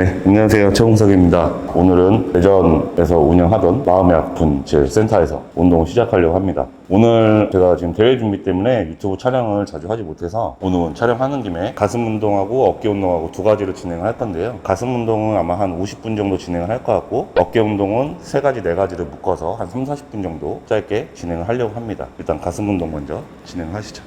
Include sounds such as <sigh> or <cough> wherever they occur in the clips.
네, 안녕하세요. 최홍석입니다. 오늘은 대전에서 운영하던 마음의 아픈 제 센터에서 운동을 시작하려고 합니다. 오늘 제가 지금 대회 준비 때문에 유튜브 촬영을 자주 하지 못해서 오늘은 촬영하는 김에 가슴 운동하고 어깨 운동하고 두 가지로 진행을 할 건데요. 가슴 운동은 아마 한 50분 정도 진행을 할 것 같고 어깨 운동은 세 가지, 네 가지를 묶어서 한 3, 40분 정도 짧게 진행을 하려고 합니다. 일단 가슴 운동 먼저 진행하시죠.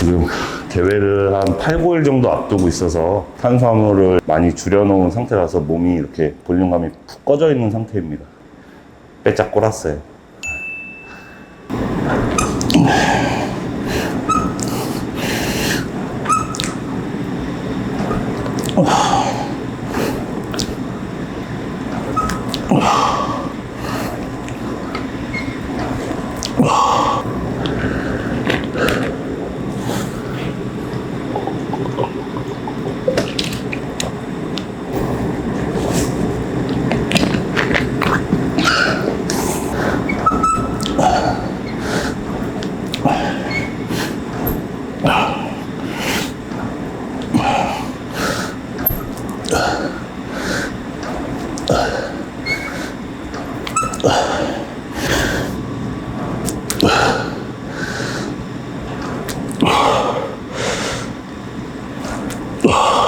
지금 대회를 한 8, 9일 정도 앞두고 있어서 탄수화물을 많이 줄여놓은 상태라서 몸이 이렇게 볼륨감이 푹 꺼져 있는 상태입니다. 빼짝 꼬랐어요. Oh. <sighs> <sighs>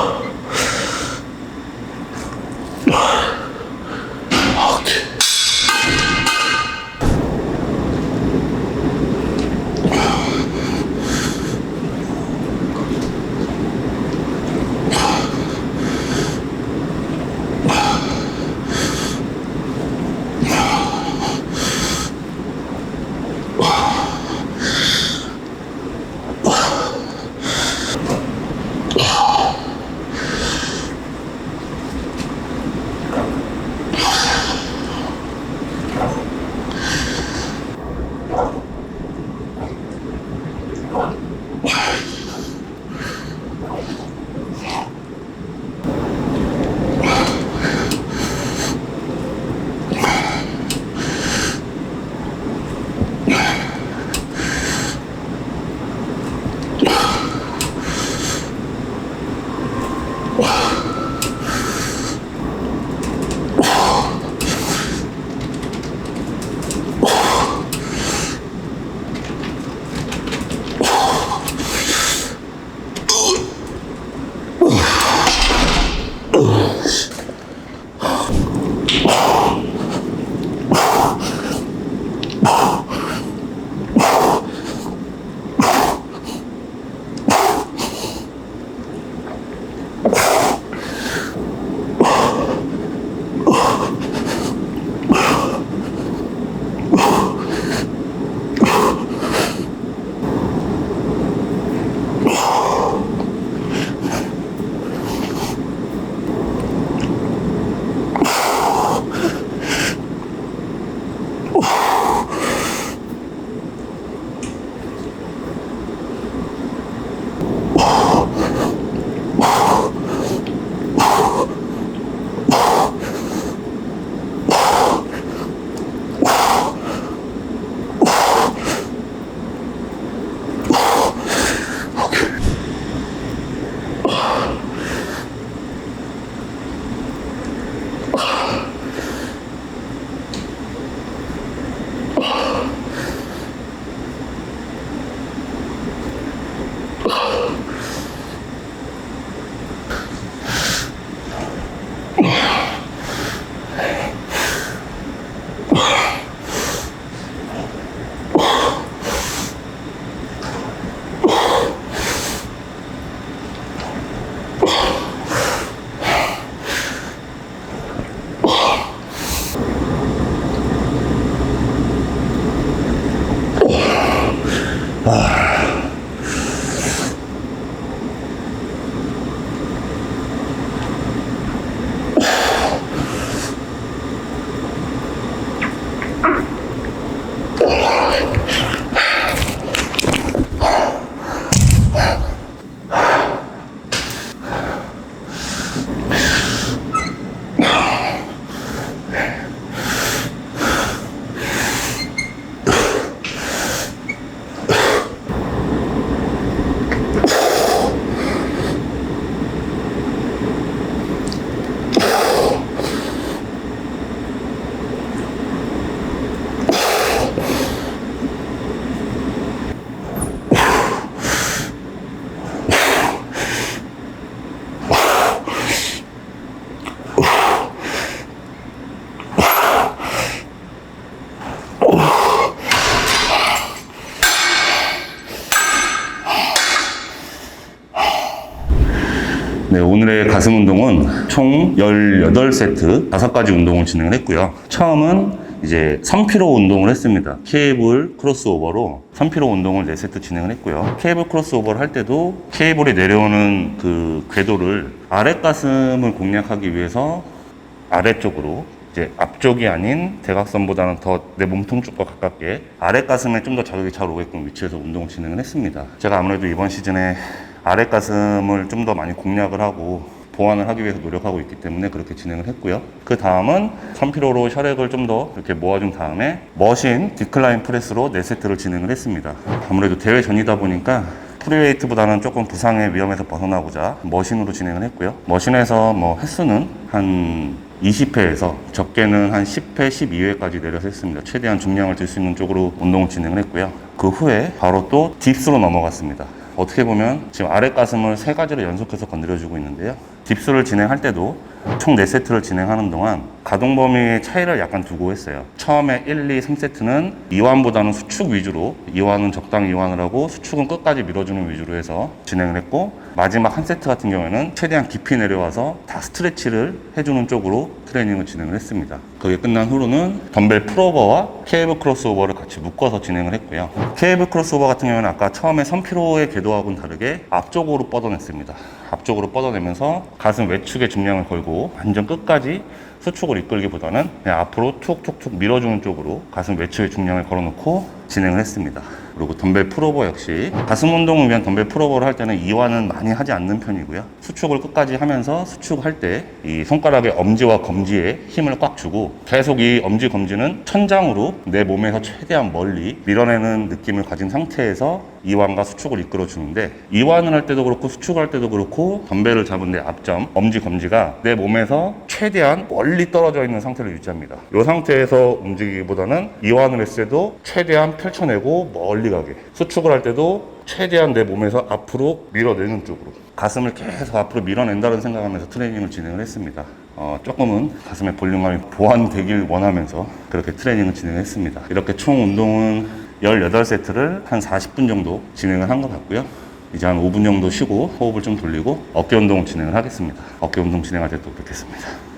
네, 오늘의 가슴 운동은 총 18세트 5가지 운동을 진행을 했고요. 처음은 이제 3피로 운동을 했습니다. 케이블 크로스오버로 3피로 운동을 4세트 진행을 했고요. 케이블 크로스오버를 할 때도 케이블이 내려오는 그 궤도를 아랫 가슴을 공략하기 위해서 아래쪽으로 이제 앞쪽이 아닌 대각선보다는 더 내 몸통 쪽과 가깝게 아랫 가슴에 좀 더 자극이 잘 오게끔 위치해서 운동을 진행을 했습니다. 제가 아무래도 이번 시즌에 아랫 가슴을 좀 더 많이 공략을 하고 보완을 하기 위해서 노력하고 있기 때문에 그렇게 진행을 했고요. 그 다음은 3피로로 혈액을 좀 더 이렇게 모아준 다음에 머신 디클라인 프레스로 4세트를 진행을 했습니다. 아무래도 대회 전이다 보니까 프리웨이트보다는 조금 부상의 위험에서 벗어나고자 머신으로 진행을 했고요. 머신에서 뭐 횟수는 한 20회에서 적게는 한 10회, 12회까지 내려서 했습니다. 최대한 중량을 들 수 있는 쪽으로 운동을 진행을 했고요. 그 후에 바로 또 딥스로 넘어갔습니다. 어떻게 보면 지금 아랫 가슴을 세 가지로 연속해서 건드려주고 있는데요. 딥스를 진행할 때도 총 4세트를 진행하는 동안 가동 범위의 차이를 약간 두고 했어요. 처음에 1, 2, 3세트는 이완보다는 수축 위주로 이완은 적당히 이완을 하고 수축은 끝까지 밀어주는 위주로 해서 진행을 했고 마지막 한 세트 같은 경우에는 최대한 깊이 내려와서 다 스트레치를 해주는 쪽으로 트레이닝을 진행을 했습니다. 그게 끝난 후로는 덤벨 풀오버와 케이블 크로스오버를 같이 묶어서 진행을 했고요. 케이블 크로스오버 같은 경우에는 아까 처음에 선피로의 궤도하고는 다르게 앞쪽으로 뻗어냈습니다. 앞쪽으로 뻗어내면서 가슴 외축에 중량을 걸고 완전 끝까지 수축을 이끌기보다는 그냥 앞으로 툭툭툭 밀어주는 쪽으로 가슴 외축에 중량을 걸어놓고 진행을 했습니다. 그리고 덤벨 풀오버 역시 가슴 운동을 위한 덤벨 풀오버를 할 때는 이완은 많이 하지 않는 편이고요. 수축을 끝까지 하면서 수축할 때 이 손가락의 엄지와 검지에 힘을 꽉 주고 계속 이 엄지 검지는 천장으로 내 몸에서 최대한 멀리 밀어내는 느낌을 가진 상태에서 이완과 수축을 이끌어 주는데 이완을 할 때도 그렇고 수축을 할 때도 그렇고 덤벨을 잡은 내 앞점 엄지 검지가 내 몸에서 최대한 멀리 떨어져 있는 상태를 유지합니다. 이 상태에서 움직이기보다는 이완을 했을 때도 최대한 펼쳐내고 멀리 가게 수축을 할 때도 최대한 내 몸에서 앞으로 밀어내는 쪽으로 가슴을 계속 앞으로 밀어낸다는 생각하면서 트레이닝을 진행을 했습니다. 어, 조금은 가슴의 볼륨감이 보완되길 원하면서 그렇게 트레이닝을 진행했습니다. 이렇게 총 운동은 18세트를 한 40분 정도 진행을 한 것 같고요. 이제 한 5분 정도 쉬고 호흡을 좀 돌리고 어깨 운동을 진행을 하겠습니다. 어깨 운동 진행할 때 또 뵙겠습니다.